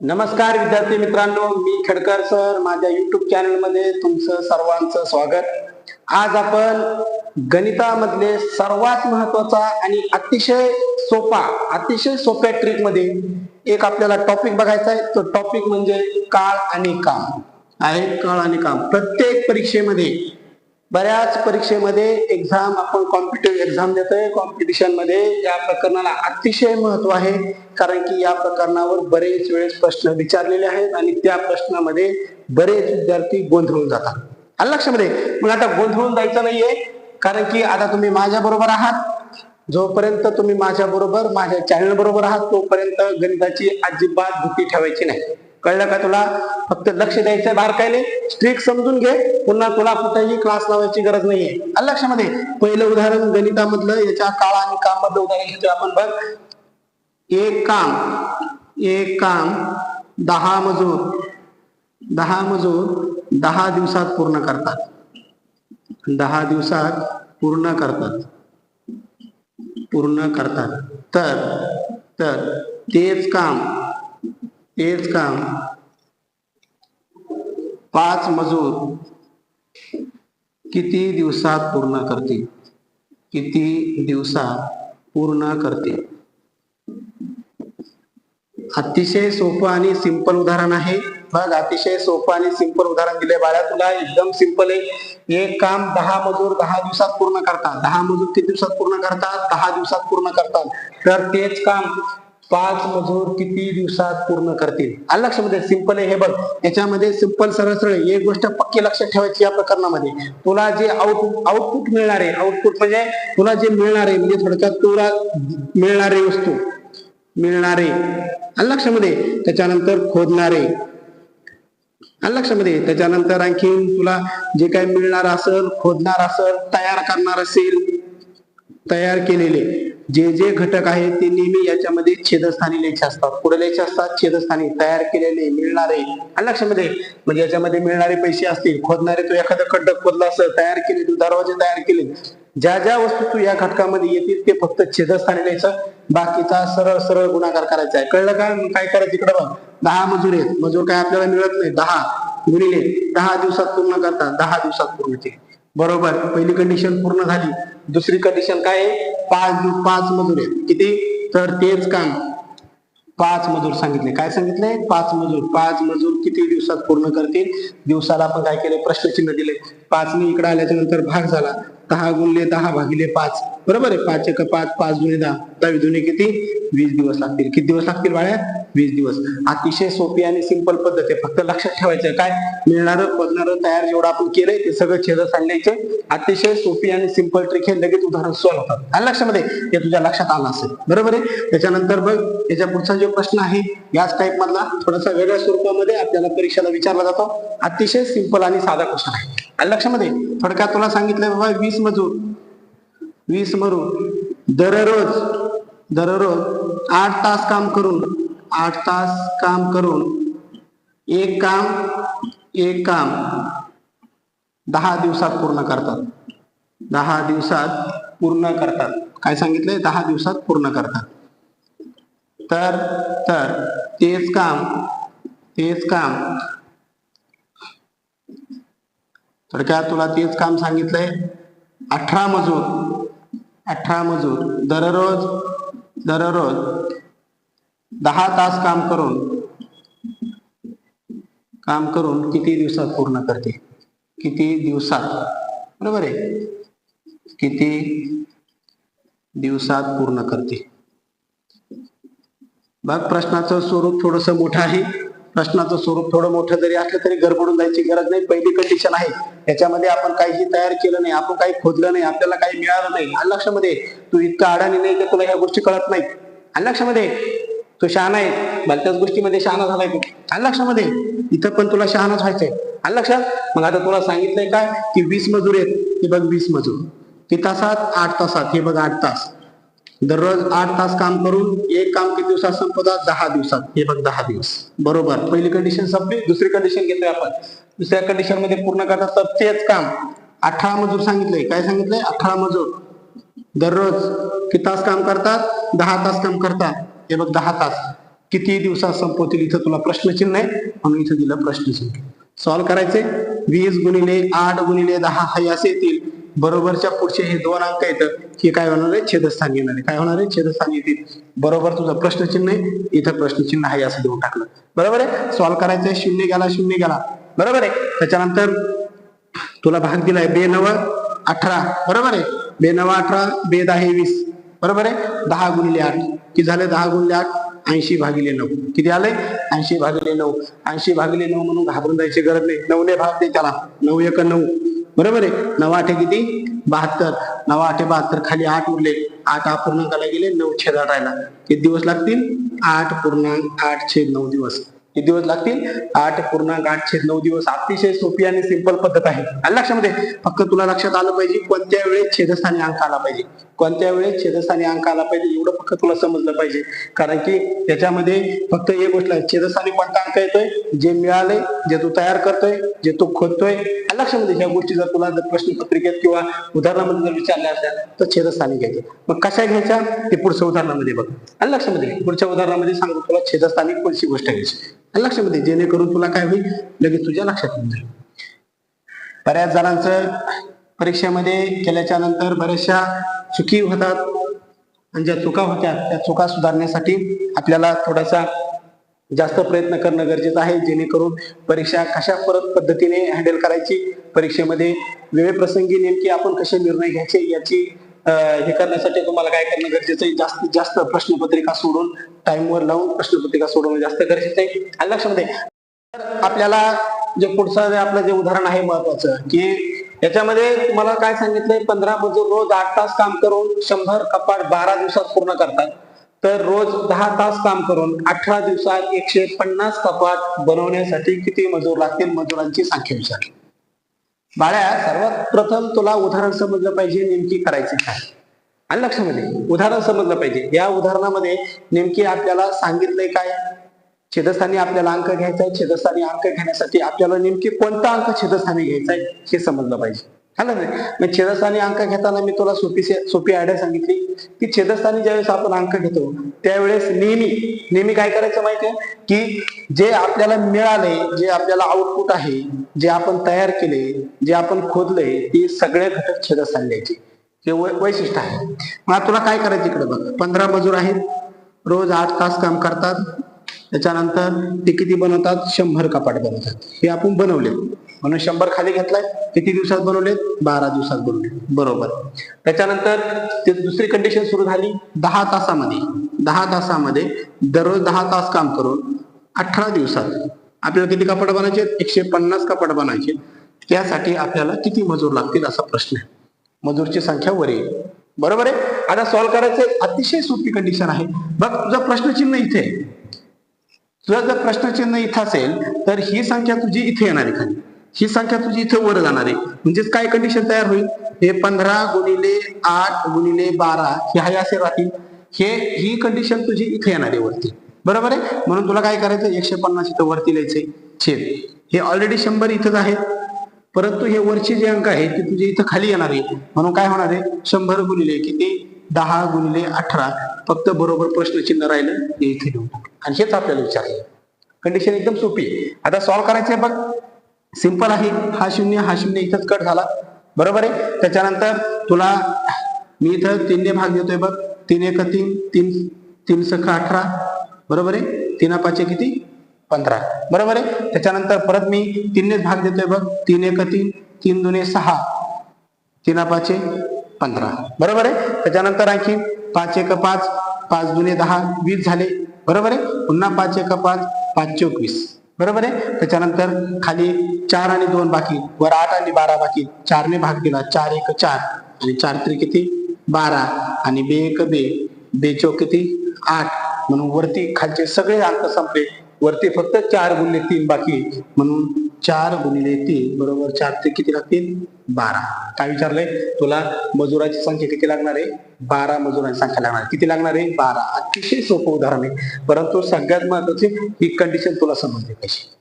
नमस्कार विद्यार्थी मित्रांनो मी खडकर सर. माझ्या युट्यूब चॅनलमध्ये तुमचं सर्वांचं स्वागत. आज आपण गणितामधले सर्वात महत्त्वाचा आणि अतिशय सोपा अतिशय सोप्या ट्रिकमध्ये एक आपल्याला टॉपिक बघायचा आहे. तो टॉपिक म्हणजे काळ आणि काम. आहे काळ आणि काम. प्रत्येक परीक्षेमध्ये बऱ्याच परीक्षेमध्ये एक्झाम आपण कॉम्पिटेटिव्ह एक्झाम देतोय. कॉम्पिटिशनमध्ये या प्रकरणाला अतिशय महत्त्व आहे. कारण की या प्रकरणावर बरेच वेळेस प्रश्न विचारलेले आहेत आणि त्या प्रश्नामध्ये बरेच विद्यार्थी गोंधळून जातात. आलं लक्षामध्ये मग आता गोंधळून जायचं नाहीये. कारण की आता तुम्ही माझ्या बरोबर आहात. जोपर्यंत तुम्ही माझ्या बरोबर माझ्या चॅनल बरोबर आहात तोपर्यंत गणिताची अजिबात भीती ठेवायची नाही. कळलं का तुला? फक्त लक्ष द्यायचं बारकाईने स्ट्रिक समजून घे. पुन्हा तुला कुठेही क्लास लावायची गरज नाहीये. लक्षामध्ये? पहिलं उदाहरण गणितामधलं याच्या काळ आणि काम मधलं उदाहरण घेतो आपण. बघ. एक काम एक काम दहा मजूर दहा मजूर दहा दिवसात पूर्ण करतात. दहा दिवसात पूर्ण करतात. पूर्ण करतात. तर तर तेच काम तेच काम पाच मजूर किती दिवसात पूर्ण करतील? किती दिवसात पूर्ण करतील? अतिशय सोपं आणि सिंपल उदाहरण आहे. बघ अतिशय सोपं आणि सिंपल उदाहरण दिले बाळा तुला. एकदम सिंपल आहे. एक काम दहा मजूर दहा दिवसात पूर्ण करतात. दहा मजूर किती दिवसात पूर्ण करतात? दहा दिवसात पूर्ण करतात. तर तेच काम पाच मजूर किती दिवसात पूर्ण करतील? आलं लक्षामध्ये सिंपल आहे हे बघ. याच्यामध्ये सिंपल सरळ सरळ एक गोष्ट पक्की लक्षात ठेवायची या प्रकरणामध्ये. तुला जे आउट आउटपुट मिळणार आहे आउटपुट म्हणजे तुला जे मिळणार आहे म्हणजे थोडक्यात तुला मिळणारे वस्तू मिळणारे. आलं लक्षामध्ये त्याच्यानंतर खोदणारे. आलं लक्षामध्ये त्याच्यानंतर आणखीन तुला जे काही मिळणार असेल खोदणार असेल तयार करणार असेल तयार केलेले. जे जे घटक आहेत ते नेहमी याच्यामध्ये छेदस्थानी लेख असतात. पुढे लेख असतात छेदस्थानी तयार केलेले मिळणारे. आणि लक्षामध्ये म्हणजे याच्यामध्ये मिळणारे पैसे असतील खोदणारे तू एखादं खड्ड खोदला असं तयार केले तू दरवाजे तयार केले. ज्या ज्या वस्तू तू या घटकामध्ये येतील ते फक्त छेदस्थानी लिहायचं बाकीचा सरळ सरळ गुणाकार करायचा आहे. कळलं का? काय करायचं इकडे बघ. दहा मजूर आहेत. मजूर काय आपल्याला मिळत नाही? दहा. गुणिले दहा दिवसात पूर्ण करतात. दहा दिवसात पूर्ण केले. बरोबर. पहिली कंडिशन पूर्ण झाली. दुसरी कंडिशन काय आहे? पाच पाच मजूर आहेत. किती? तर तेच काम. पाच मजूर सांगितले. काय सांगितले? पाच मजूर. पाच मजूर किती दिवसात पूर्ण करतील? दिवसाला आपण काय केले? प्रश्नचिन्ह दिले. पाचने इकडे आल्याच्यानंतर भाग झाला. दहा गुणले दहा भागिले पाच. बरोबर आहे? पाच एक पाच पाच गुणे दहा. दहावी दुने किती? वीस दिवस लागतील. किती दिवस लागतील बाळ्या? वीस दिवस. अतिशय सोपी आणि सिंपल पद्धत आहे. फक्त लक्षात ठेवायचं काय? मिळणार पडणार तयार जेवढं आपण केलंय ते सगळं छेद सांगायचे अतिशय सोपी आणि सिंपल ट्रिक हे लगेच उदाहरण सॉल्व्ह होतात. आणि लक्षामध्ये हे तुझ्या लक्षात आलं असेल. बरोबर आहे? त्याच्यानंतर बघ याच्या पुढचा जो प्रश्न आहे याच टाईप मधला थोडासा वेगळ्या स्वरूपामध्ये आपल्याला परीक्षेला विचारला जातो. अतिशय सिंपल आणि साधा क्वेश्चन आहे. आणि लक्षामध्ये थोडक्यात तुला सांगितलं बाबा वीस मजूर. वीस मजूर दररोज दररोज आठ तास काम करून आठ तास काम करून एक काम एक काम दहा दिवसात पूर्ण करतात. दहा दिवसात पूर्ण करतात. काय सांगितलंय? दहा दिवसात पूर्ण करतात. तर तर तेच काम तेच काम तर का तुला तेच काम सांगितलंय? अठरा मजूर. अठरा मजूर. दररोज दररोज दहा तास काम करून काम करून किती दिवसात पूर्ण करते? किती दिवसात? बरोबर आहे. किती दिवसात पूर्ण करते? बघ प्रश्नाचं स्वरूप थोडस मोठं आहे. प्रश्नाचं स्वरूप थोडं मोठं जरी असलं तरी गडबडून जायची गरज नाही. पहिली कंडिशन आहे. त्याच्यामध्ये आपण काहीही तयार केलं नाही आपण काही खोदलं नाही आपल्याला काही मिळालं नाही. आणि लक्षामध्ये तू इतका अडाणी नाही की तुला ह्या गोष्टी कळत नाही आणि लक्षामध्ये तू शहाणा आहे. भलत्याच गोष्टीमध्ये शहाणा झालाय तू. आणि लक्षामध्ये इथं पण तुला शहाणाच व्हायचंय. आणि लक्षात मग आता तुला सांगितलंय काय? की वीस मजूर आहेत. हे बघ वीस मजूर. किती तासात आठ तासात हे बघ आठ तास. दररोज आठ तास काम करून एक काम किती दिवसात संपवतात दहा दिवसात. हे बघ दहा दिवस. बरोबर. पहिली कंडिशन संपली दुसरी कंडिशन घेतोय आपण. दुसऱ्या कंडिशनमध्ये पूर्ण करतात तर तेच काम. अठरा मजूर सांगितलंय. काय सांगितलंय? अठरा मजूर. दररोज किती तास काम करतात? दहा तास काम करतात. हे बघ दहा तास. किती दिवसात संपवतील इथं तुला प्रश्नचिन्ह आहे? म्हणून इथं दिलं प्रश्नचिन्ह. सॉल्व्ह करायचे वीस गुणिले आठ गुणिले दहा हे असे येतील. बरोबरच्या पुढचे हे दोन अंक येतं हे काय होणार आहे? छेदस्थानी येणार आहे. काय होणार आहे? छेदस्थानी येतील. बरोबर तुझं प्रश्नचिन्ह आहे. इथं प्रश्नचिन्ह आहे असं देऊन टाकलं. बरोबर आहे? सॉल्व्ह करायचंय शून्य गेला शून्य गेला बरोबर आहे? त्याच्यानंतर तुला भाग दिलाय. बे नव अठरा. बरोबर आहे? बे नव अठरा बे दहा हे वीस. बरोबर आहे? दहा गुणिले आठ. किती झाले? दहा गुणिले आठ. ऐंशी भागिले नऊ. किती आले? ऐंशी भागिले नऊ. ऐंशी भागिले नऊ म्हणून घाबरून जायची गरज नाही. नऊने भाग दे त्याला. नऊ एक नऊ. बरोबर आहे? नऊ आठे किती? बहात्तर. नऊ आठे बहात्तर खाली आठ उरले. आठ अपूर्णांकाला गेले नऊ छेद आठ राहिला. किती दिवस लागतील? आठ पूर्णांक आठ छेद नऊ दिवस. किती दिवस लागतील? आठ पूर्णांक आठ छेद नऊ दिवस. अतिशय सोपी आणि सिंपल पद्धत आहे. आणि लक्षामध्ये? फक्त तुला लक्षात आलं पाहिजे कोणत्या वेळेस छेदस्थानी अंक आला पाहिजे? कोणत्या वेळेस छेदस्थानी अंक आला पाहिजे? एवढं फक्त तुला समजलं पाहिजे. कारण की त्याच्यामध्ये फक्त एक गोष्ट आहे. छेदस्थानी कोणता अंक येतोय? जे मिळाले जे तू तयार करतोय जे तू खोदतोय. लक्षामध्ये ह्या गोष्टी जर तुला जर प्रश्नपत्रिकेत किंवा उदाहरणामध्ये जर विचारल्या असल्या तर छेदस्थानी घ्यायचे. मग कशा घ्यायच्या? ते पुढच्या उदाहरणामध्ये बघ. आणि लक्षामध्ये पुढच्या उदाहरणामध्ये सांगतो तुला छेदस्थानी कोणती गोष्ट घ्यायची. आणि लक्षामध्ये जेणेकरून तुला काय होईल? लगेच तुझ्या लक्षात येऊन जाईल. बऱ्याच जणांचं परीक्षेमध्ये केल्याच्यानंतर बऱ्याचशा चुकी होतात आणि ज्या चुका होत्या त्या चुका सुधारण्यासाठी आपल्याला थोडासा जास्त प्रयत्न करणं गरजेचं आहे. जेणेकरून परीक्षा कशा परत पद्धतीने हँडल करायची? परीक्षेमध्ये वेळेप्रसंगी नेमकी आपण कसे निर्णय घ्यायचे? याची हे करण्यासाठी तुम्हाला काय करणं गरजेचं आहे? जास्तीत जास्त प्रश्नपत्रिका सोडून टाइमवर लावून प्रश्नपत्रिका सोडवणं जास्त गरजेचं आहे. आणि लक्षामध्ये तर आपल्याला जे पुढचं जे आपलं जे उदाहरण आहे महत्वाचं की याच्यामध्ये तुम्हाला काय सांगितलंय? पंधरा मजूर रोज आठ तास काम करून शंभर कपाट बारा दिवसात पूर्ण करतात. तर रोज दहा तास काम करून अठरा दिवसात एकशे पन्नास कपाट बनवण्यासाठी किती मजूर लागतील मजुरांची संख्या विचारली बाळ्या सर्वात प्रथम तुला उदाहरण समजलं पाहिजे नेमकी करायची काय? आणि लक्षामध्ये उदाहरण समजलं पाहिजे. या उदाहरणामध्ये नेमकी आपल्याला सांगितलंय काय? छेदस्थानी आपल्याला अंक घ्यायचा आहे छेदस्थानी अंक घेण्यासाठी आपल्याला नेमकी कोणता अंक छेदस्थानी घ्यायचा आहे हे समजलं पाहिजे. हा ना छेदस्थानी अंक घेताना मी तुला सोपी सोपी आयडिया सांगितली की छेदस्थानी ज्यावेळेस आपण अंक घेतो त्यावेळेस नेहमी नेहमी काय करायचं माहितीये? की जे आपल्याला मिळाले जे आपल्याला आउटपुट आहे जे आपण तयार केले जे आपण खोदले ते सगळे घटक छेदस्थानी द्यायचे. हे वै- वैशिष्ट्य आहे. मग तुला काय करायचं इकडे बघ. पंधरा मजूर आहेत. रोज आठ तास काम करतात. त्याच्यानंतर ते किती बनवतात? शंभर कपाट बनवतात. हे आपण बनवले म्हणून शंभर खाली घेतलाय. किती दिवसात बनवलेत? बारा दिवसात बनवले बरोबर. त्याच्यानंतर ते दुसरी कंडिशन सुरू झाली. दहा तासामध्ये. दहा तासामध्ये दररोज दहा तास काम करून अठरा दिवसात आपल्याला किती कपाट बनायचे एकशे पन्नास कपाट बनायचे त्यासाठी आपल्याला किती मजूर लागतील असा प्रश्न आहे. मजूरची संख्या वर येईल बरोबर आहे? आता सॉल्व्ह करायचं अतिशय सोपी कंडिशन आहे. बघ तुझा प्रश्नचिन्ह इथे आहे. तुझा जर प्रश्नचिन्ह इथं असेल तर ही संख्या तुझी इथे येणार आहे खाली. ही संख्या तुझी इथे वर जाणार आहे. म्हणजेच काय कंडिशन तयार होईल? हे पंधरा गुणिले आठ गुणिले बारा हे हाय असे राहतील. हे ही कंडिशन तुझी इथे येणार आहे वरती. बरोबर आहे? म्हणून तुला काय करायचं? एकशे पन्नास इथं वरती लिहायचे छेद. हे ऑलरेडी शंभर इथंच आहेत. परंतु हे वरचे जे अंक आहेत ते तुझे इथं खाली येणार आहे म्हणून काय होणार आहे? शंभर गुणिले किती? दहा गुणिले अठरा फक्त बरोबर प्रश्नचिन्ह राहिलं हे इथे लिहून आणि हेच आपल्याला विचारलं. कंडिशन एकदम सोपी आहे. आता सॉल्व्ह करायचंय बघ. सिंपल आहे. हा शून्य हा शून्य इथंच कट झाला. बरोबर आहे? त्याच्यानंतर तुला मी इथं तीनने भाग देतोय बघ. तीन एक तीन तीन तीन सख अठरा. बरोबर आहे? तीन पाचे किती? पंधरा. बरोबर आहे? त्याच्यानंतर परत मी तीननेच भाग देतोय बघ. तीन एक तीन तीन दुने सहा. तीन पाचे पंधरा. बरोबर आहे? त्याच्यानंतर आणखी पाच एक पाच पाच दुने दहा वीस झाले. बरोबर आहे? पुन्हा पाच एक पाच पाच चोवीस. बरोबर आहे? त्याच्यानंतर खाली चार आणि दोन बाकी वर आठ आणि बारा बाकी. चारने भाग दिला. चार एक चार. आणि चार तरी किती? बारा. आणि बे एक बे. बे चौक किती? आठ. म्हणून वरती खालचे सगळे अंक संपले. वरती फक्त चार गुणले तीन बाकी म्हणून चार गुणिले तीन बरोबर चार ते किती लागतील? बारा. काय विचारलंय? तुला मजुराची संख्या किती लागणार आहे? बारा मजुरांची संख्या लागणार. आहे. किती लागणार आहे? बारा. अतिशय सोपं उदाहरण आहे. परंतु सगळ्यात महत्वाची ही कंडिशन तुला समजली पाहिजे.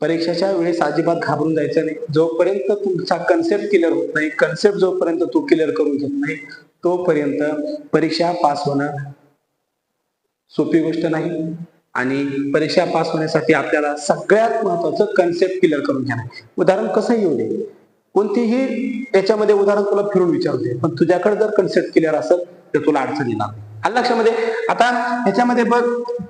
परीक्षेच्या वेळेस अजिबात घाबरून जायचं नाही. जोपर्यंत तुमचा कन्सेप्ट क्लिअर होत नाही कन्सेप्ट जोपर्यंत तू क्लिअर करून घेत नाही तोपर्यंत परीक्षा पास होणं सोपी गोष्ट नाही. आणि परीक्षा पास होण्यासाठी आपल्याला सगळ्यात महत्वाचं कन्सेप्ट क्लिअर करून घेणं. उदाहरण कसं येऊ दे? कोणतीही त्याच्यामध्ये उदाहरण तुला फिरून विचारते पण तुझ्याकडे जर कन्सेप्ट क्लिअर असेल तर तुला अडचण येणार आणि लक्षामध्ये आता ह्याच्यामध्ये बघ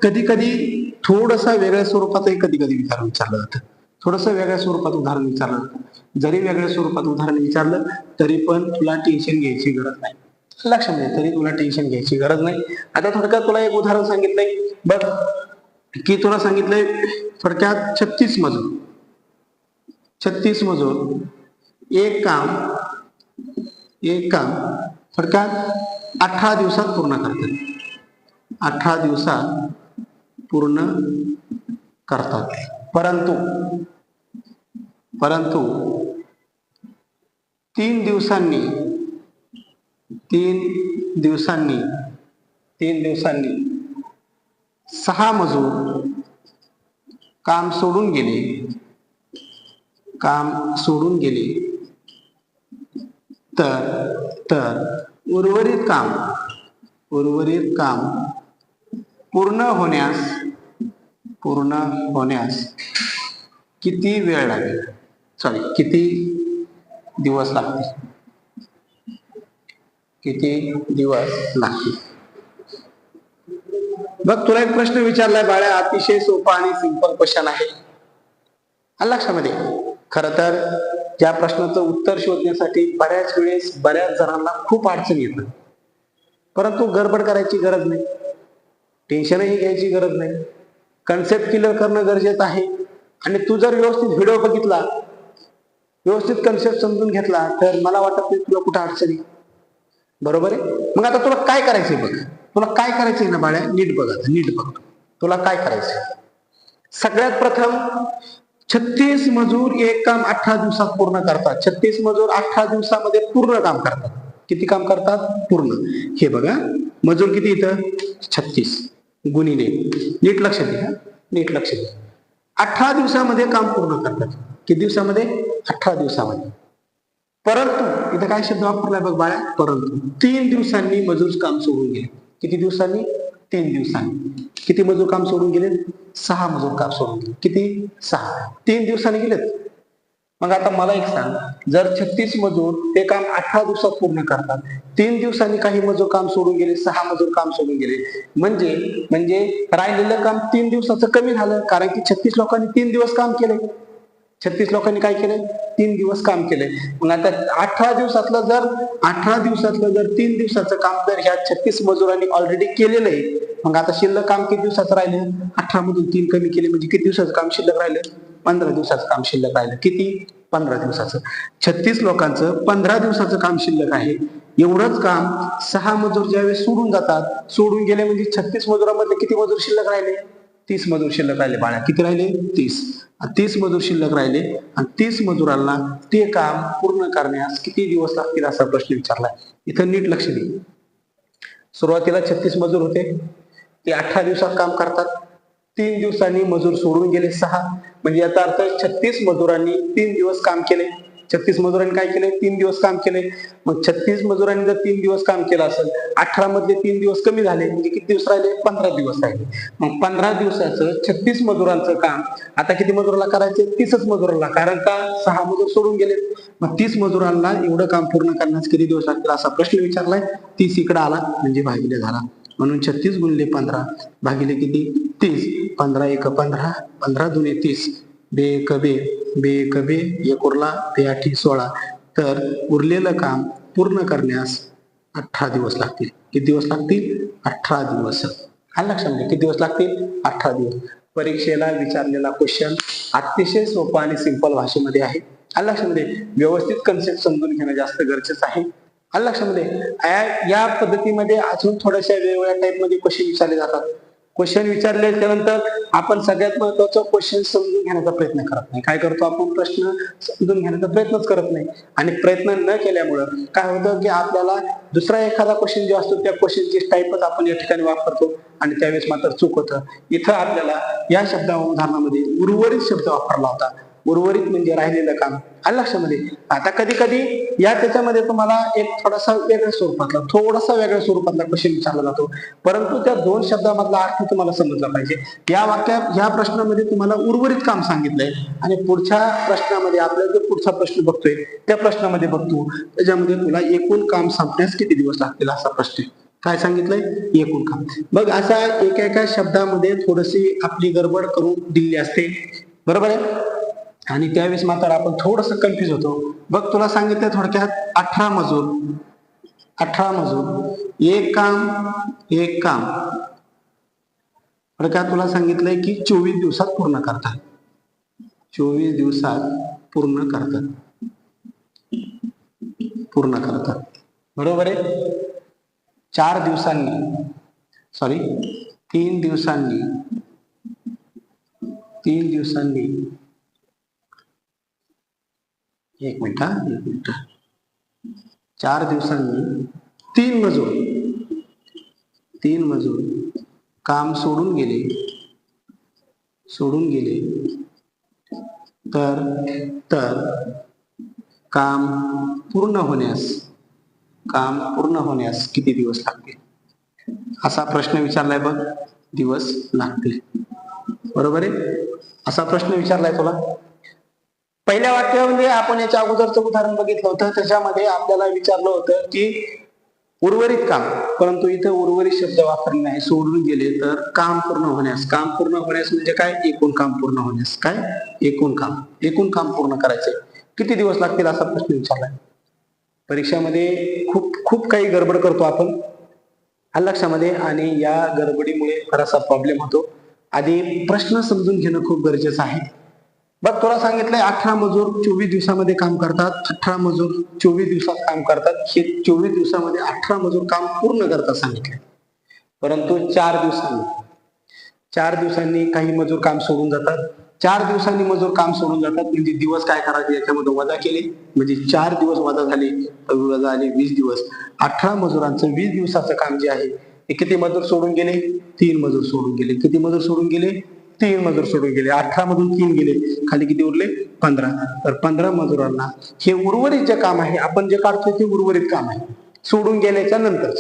कधी कधी थोडस वेगळ्या स्वरूपातही कधी कधी विचार विचारलं जातं. थोडस वेगळ्या स्वरूपात उदाहरण विचारलं जातं. जरी वेगळ्या स्वरूपात उदाहरण विचारलं तरी पण तुला टेन्शन घ्यायची गरज नाही. लक्षामध्ये तरी तुला टेन्शन घ्यायची गरज नाही. आता थोडक्यात तुला एक उदाहरण सांगितलंय. बघ की तुला सांगितलंय थोडक्यात छत्तीस मजूर. छत्तीस मजूर. एक काम एक काम थोडक्यात अठरा दिवसात पूर्ण करतात. अठरा दिवसात पूर्ण करतात. परंतु परंतु तीन दिवसांनी तीन दिवसांनी तीन दिवसांनी सहा मजूर काम सोडून गेले. काम सोडून गेले. तर तर उर्वरित काम उर्वरित काम पूर्ण होण्यास पूर्ण होण्यास किती वेळ लागेल? सॉरी किती दिवस लागतील? किती दिवस लागतील? बघ तुला एक प्रश्न विचारलाय बाळ्या. अतिशय सोपा आणि सिंपल क्वेश्चन आहे. लक्षामध्ये खर तर या प्रश्नाचं उत्तर शोधण्यासाठी बऱ्याच वेळेस बऱ्याच जणांना खूप अडचण येत. परंतु गडबड करायची गरज नाही. टेन्शनही घ्यायची गरज नाही. कन्सेप्ट क्लिअर करणं गरजेचं आहे. आणि तू जर व्यवस्थित व्हिडिओ बघितला व्यवस्थित कन्सेप्ट समजून घेतला तर मला वाटत नाही तुला कुठं अडचणी बरोबर आहे? मग आता तुला काय करायचंय बघ? तुला काय करायचंय ना बाळ्या? नीट बघा नीट बघ. तुला काय करायचंय? सगळ्यात प्रथम छत्तीस मजूर एक काम अठरा दिवसात पूर्ण करतात. छत्तीस मजूर अठरा दिवसामध्ये पूर्ण काम करतात. किती काम करतात? पूर्ण. हे बघा मजूर किती इथं? छत्तीस. गुणिले नीट लक्ष द्या नीट लक्ष द्या अठरा दिवसामध्ये काम पूर्ण करतात. किती दिवसामध्ये? अठरा दिवसामध्ये. परंतु इथं काय शब्द वापरलाय बघ बाळा परंतु. तीन दिवसांनी मजूर काम सोडून गेले. किती दिवसांनी? तीन दिवसांनी. किती मजूर काम सोडून गेले? सहा मजूर काम सोडून गेले. किती? सहा. तीन दिवसांनी गेलेत. मग आता मला एक सांग. जर छत्तीस मजूर ते काम अठरा दिवसात पूर्ण करतात तीन दिवसांनी काही मजूर काम सोडून गेले सहा मजूर काम सोडून गेले म्हणजे म्हणजे राहिलेलं काम तीन दिवसाचं कमी झालं कारण की छत्तीस लोकांनी तीन दिवस काम केले. छत्तीस लोकांनी काय केले तीन दिवस काम केले मग आता अठरा दिवसातलं जर अठरा दिवसातलं जर तीन दिवसाचं काम जर ह्या छत्तीस मजुरांनी ऑलरेडी केलेलं आहे मग आता शिल्लक काम किती दिवसाचं राहिलं? अठरा मधून तीन कमी केले म्हणजे किती दिवसाचं काम शिल्लक राहिलं? पंधरा दिवसाचं काम शिल्लक राहिलं. किती? पंधरा दिवसाचं. छत्तीस लोकांचं पंधरा दिवसाचं काम शिल्लक आहे. एवढंच काम सहा मजूर ज्यावेळेस सोडून जातात सोडून गेले म्हणजे छत्तीस मजुरांमधले किती मजूर शिल्लक राहिले? तीस मजूर शिल्लक राहिले. बाळा किती राहिले? तीस. आणि तीस मजूर शिल्लक राहिले आणि तीस मजुरांना ते काम पूर्ण करण्यास किती दिवस लागतील असा प्रश्न विचारलाय इथं नीट लक्ष दे. सुरुवातीला छत्तीस मजूर होते. ते अठरा दिवसात काम करतात. तीन दिवसांनी मजूर सोडून गेले सहा. म्हणजे याचा अर्थ छत्तीस मजुरांनी तीन दिवस काम केले. छत्तीस मजुरांनी काय केले तीन दिवस काम केले मग छत्तीस मजुरांनी जर तीन दिवस काम केलं असेल अठरा मधले तीन दिवस कमी झाले म्हणजे किती दिवस राहिले? पंधरा दिवस राहिले. मग पंधरा दिवसाचं छत्तीस मजुरांचं काम आता किती मजुराला करायचे? तीसच मजुराला. कारण का? सहा मजूर सोडून गेले मग तीस मजुरांना एवढं काम पूर्ण करण्यास किती दिवस लागतील असा प्रश्न विचारलाय. तीस इकडे आला म्हणजे भागिले झाला. म्हणून छत्तीस गुणले पंधरा भागिले किती? तीस. पंधरा एक पंधरा. पंधरा दुने तीस. बे एक बे बे एक बे एक उरला बे आठी सोळा. तर उरलेलं काम पूर्ण करण्यास अठरा दिवस लागतील. किती दिवस लागतील? अठरा दिवस. हा लक्षामध्ये किती दिवस लागतील? अठरा दिवस. परीक्षेला विचारलेला क्वेश्चन अतिशय सोपा आणि सिंपल भाषेमध्ये आहे. हा लक्षामध्ये व्यवस्थित कन्सेप्ट समजून घेणं जास्त गरजेचं आहे. आलं लक्षामध्ये या- या पद्धतीमध्ये अजून थोड्याशा वेगवेगळ्या टाईपमध्ये क्वेश्चन विचारले जातात. क्वेश्चन विचारले आपण सगळ्यात महत्वाचं क्वेश्चन समजून घेण्याचा प्रयत्न करत नाही. काय करतो आपण? प्रश्न समजून घेण्याचा प्रयत्नच करत नाही. आणि प्रयत्न न केल्यामुळं काय होतं की आपल्याला दुसरा एखादा क्वेश्चन जो असतो त्या क्वेश्चनची टाईपच आपण या ठिकाणी वापरतो आणि त्यावेळेस मात्र चूक होतं. इथं आपल्याला या शब्दा उदाहरणामध्ये उर्वरित शब्द वापरला होता. उर्वरित म्हणजे राहिलेलं काम. आलं लक्षामध्ये? आता कधी कधी या त्याच्यामध्ये तुम्हाला एक थोडासा वेगळ्या स्वरूपातला थोडासा वेगळ्या स्वरूपातला क्वेश्चन विचारला जातो. परंतु त्या दोन शब्दामधला अर्थ तुम्हाला समजला पाहिजे. या वाक्यात ह्या प्रश्नामध्ये तुम्हाला उर्वरित काम सांगितलंय. आणि पुढच्या प्रश्नामध्ये आपल्याला जो पुढचा प्रश्न बघतोय त्या प्रश्नामध्ये बघतो. त्याच्यामध्ये तुला एकूण काम संपण्यास किती दिवस लागतील असा प्रश्न आहे. काय सांगितलंय? एकूण काम. बघ असा एका एका शब्दामध्ये थोडीशी आपली गडबड करून दिली असते. बरोबर आहे? आणि त्यावेळेस मात्र आपण थोडस कन्फ्युज होतो. बघ तुला सांगितलं थोडक्यात अठरा मजूर. अठरा मजूर. एक काम एक काम. थोडक्यात तुला सांगितलंय की चोवीस दिवसात पूर्ण करतात. चोवीस दिवसात पूर्ण करतात. पूर्ण करतात. बरोबर आहे? चार दिवसांनी सॉरी तीन दिवसांनी तीन दिवसांनी एक मिनिट हा एक मिनिट. चार दिवसांनी तीन मजूर तीन मजूर काम सोडून गेले. सोडून गेले. तर तर काम पूर्ण होण्यास काम पूर्ण होण्यास किती दिवस लागतील? असा प्रश्न विचारलाय बघ दिवस लागतील. बरोबर आहे? असा प्रश्न विचारलाय तुला? पहिल्या वाक्यामध्ये आपण याच्या अगोदरचं उदाहरण बघितलं होतं. त्याच्यामध्ये आपल्याला विचारलं होतं की उर्वरित काम परंतु इथं उर्वरित शब्द वापरले नाही सोडून गेले तर काम पूर्ण होण्यास. काम पूर्ण होण्यास म्हणजे काय? एकूण काम पूर्ण होण्यास. काय? एकूण काम. एकूण काम पूर्ण करायचे. किती दिवस लागतील असा प्रश्न विचारलाय परीक्षामध्ये खूप खूप काही गडबड करतो आपण. लक्षामध्ये आणि या गडबडीमुळे बराचसा प्रॉब्लेम होतो. आधी प्रश्न समजून घेणं खूप गरजेचं आहे. बघ तुला सांगितलंय अठरा मजूर चोवीस दिवसामध्ये काम करतात. अठरा मजूर चोवीस दिवसात काम करतात. हे चोवीस दिवसामध्ये अठरा मजूर काम पूर्ण करतात सांगितलंय. परंतु चार दिवसांनी चार दिवसांनी काही मजूर काम सोडून जातात. चार दिवसांनी मजूर काम सोडून जातात. म्हणजे दिवस काय करायचे याच्यामध्ये वजा केले. म्हणजे चार दिवस वजा झाले वजा आले वीस दिवस. अठरा मजुरांचं वीस दिवसाचं काम जे आहे ते किती मजूर सोडून गेले? तीन मजूर सोडून गेले. किती मजूर सोडून गेले? तीन मजूर सोडून गेले अठरा मधून तीन गेले खाली किती उरले? पंधरा. तर पंधरा मजुरांना हे उर्वरित जे काम आहे. आपण जे काढतोय ते उर्वरित काम आहे. सोडून गेल्याच्यानंतर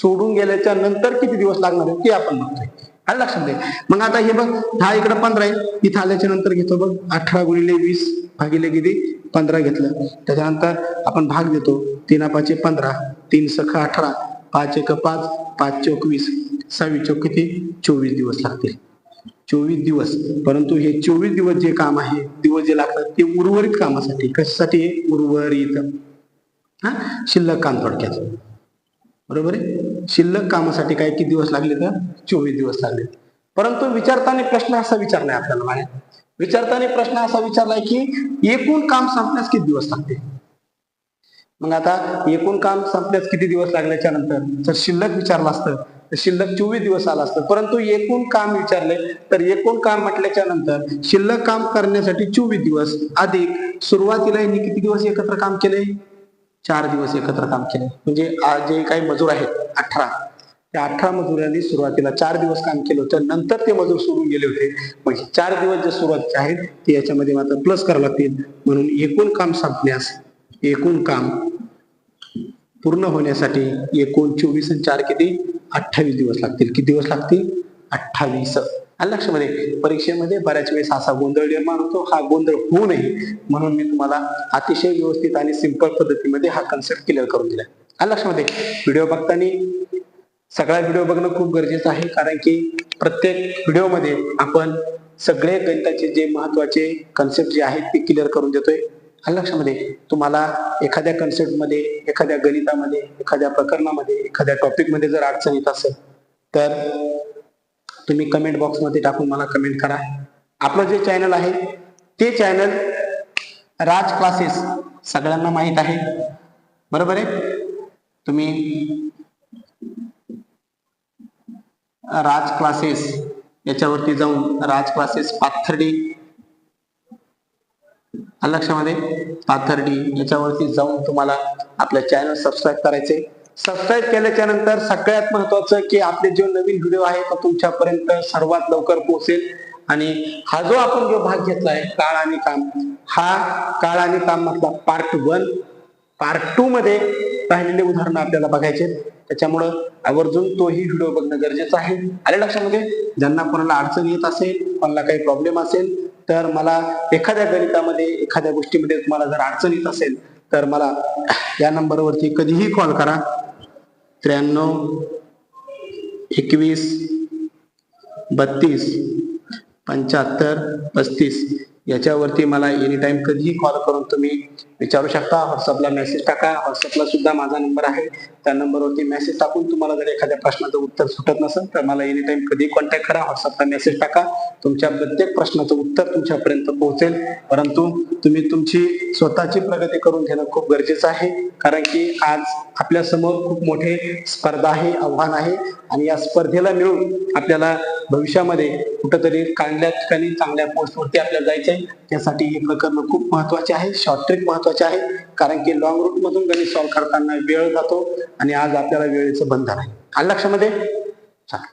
सोडून गेल्याच्यानंतर किती दिवस लागणार आहे ते आपण बघतोय. आणि लक्षात दे मग आता हे बघ हा इकडे पंधरा आहे. इथं आल्याच्यानंतर घेतो बघ. अठरा गुणिले वीस भागिले किती? पंधरा घेतलं. त्याच्यानंतर आपण भाग देतो. तीन पाचे पंधरा तीन सख अठरा पाच एक पाच पाच चोक वीस सहावी चोक किती? चोवीस दिवस लागतील. चोवीस दिवस. परंतु हे चोवीस दिवस जे काम आहे दिवस जे लागतात ते उर्वरित कामासाठी. कशासाठी? उर्वरित. हा? शिल्लक काम थोडक्यात. बरोबर आहे? शिल्लक कामासाठी काय किती दिवस लागले तर? चोवीस दिवस लागले. परंतु विचारताना प्रश्न असा विचारलाय आपल्याला मान्य विचारताना प्रश्न असा विचारलाय की एकूण काम संपण्यास किती दिवस लागते? मग आता एकूण काम संपण्यास किती दिवस लागल्याच्या नंतर? जर शिल्लक विचारलं असतं शिल्लक चोवीस दिवस आला असतं. परंतु एकूण काम विचारले तर एकूण काम म्हटल्याच्या नंतर शिल्लक काम करण्यासाठी चोवीस दिवस अधिक सुरुवातीला यांनी किती दिवस एकत्र काम केले? चार दिवस एकत्र काम केले. म्हणजे जे काही मजूर आहेत अठरा. त्या अठरा मजुरांनी सुरुवातीला चार दिवस काम केलं होतं. नंतर ते मजूर सोडून गेले होते. मग चार दिवस जे सुरुवातीचे आहेत ते याच्यामध्ये मात्र प्लस करावं लागतील. म्हणून एकूण काम संपण्यास एकूण काम पूर्ण होण्यासाठी एकूण चोवीस आणि चार किती? अठ्ठावीस दिवस लागतील. किती दिवस लागतील? अठ्ठावीस. आलं लक्षामध्ये परीक्षेमध्ये बऱ्याच वेळेस असा गोंधळ निर्माण होतो. हा गोंधळ होऊ नये. म्हणून मी तुम्हाला अतिशय व्यवस्थित आणि सिंपल पद्धतीमध्ये हा कन्सेप्ट क्लिअर करून दिला आलं लक्षामध्ये व्हिडिओ बघताना सगळा व्हिडिओ बघणं खूप गरजेचं आहे. कारण की प्रत्येक व्हिडिओमध्ये आपण सगळे गणिताचे जे महत्त्वाचे कन्सेप्ट जे आहेत ते क्लिअर करून देतोय. लक्षामध्ये? तुम्हाला एखाद्या कन्सेप्टमध्ये एखाद्या गणितामध्ये एखाद्या प्रकरणामध्ये एखाद्या टॉपिकमध्ये जर अडचण येत असेल तर तुम्ही कमेंट बॉक्समध्ये टाकून मला कमेंट करा. आपलं जे चॅनल आहे ते चॅनल राज क्लासेस सगळ्यांना माहीत आहे. बरोबर आहे? तुम्ही राज क्लासेस याच्यावरती जाऊन राज क्लासेस पाथर्डी लक्षामध्ये पाथर्डी याच्यावरती जाऊन तुम्हाला आपलं चॅनल सबस्क्राईब करायचे. सबस्क्राईब केल्याच्यानंतर सगळ्यात महत्वाचं की आपले जे नवीन व्हिडिओ आहे तो तुमच्यापर्यंत सर्वात लवकर पोहोचेल. आणि हा जो आपण जो भाग घेतलाय काळ आणि काम हा काळ आणि काम मधला पार्ट वन पार्ट टू मध्ये पाहिलेले उदाहरणं आपल्याला बघायचे त्याच्यामुळं आवर्जून तोही व्हिडिओ बघणं गरजेचं आहे. आले लक्षामध्ये म्हणजे? ज्यांना कोणाला अडचण येत असेल कोणाला काही प्रॉब्लेम असेल तर मला एखाद्या गणितामध्ये एखाद्या गोष्टीमध्ये तुम्हाला जर अडचण येत असेल तर मला या नंबरवरती कधीही कॉल करा. त्र्याण्णव एकवीस बत्तीस पंच्याहत्तर पस्तीस याच्यावरती मला एनी टाइम कधीही कॉल करून तुम्ही विचारू शकता व्हॉट्सअपला मेसेज टाका. व्हॉट्सअपला सुद्धा माझा नंबर आहे. त्या नंबरवरती मेसेज टाकून तुम्हाला जर एखाद्या प्रश्नाचं उत्तर सुटत नसेल तर मला एनी टाइम कधी कॉन्टॅक्ट करा. व्हॉट्सअपला मेसेज टाका. तुमच्या प्रत्येक प्रश्नाचं उत्तर तुमच्यापर्यंत पोहोचेल. परंतु तुम्ही तुमची स्वतःची प्रगती करून घेणं खूप गरजेचं आहे. कारण की आज आपल्यासमोर खूप मोठे स्पर्धा आहे आव्हान आहे. आणि या स्पर्धेला मिळून आपल्याला भविष्यामध्ये कुठंतरी चांगल्या ठिकाणी चांगल्या पोस्टवरती आपल्याला जायचं आहे त्यासाठी हे प्रकरण खूप महत्त्वाचे आहे. शॉर्ट ट्रिक महत्त्वाचे महत्त्वाचे आहे. कारण की लॉंग रूट मधून गणित सॉल्व्ह करताना वेळ जातो आणि आज आपल्याला वेळेचं बंधन आहे. आलं लक्षामध्ये? चला.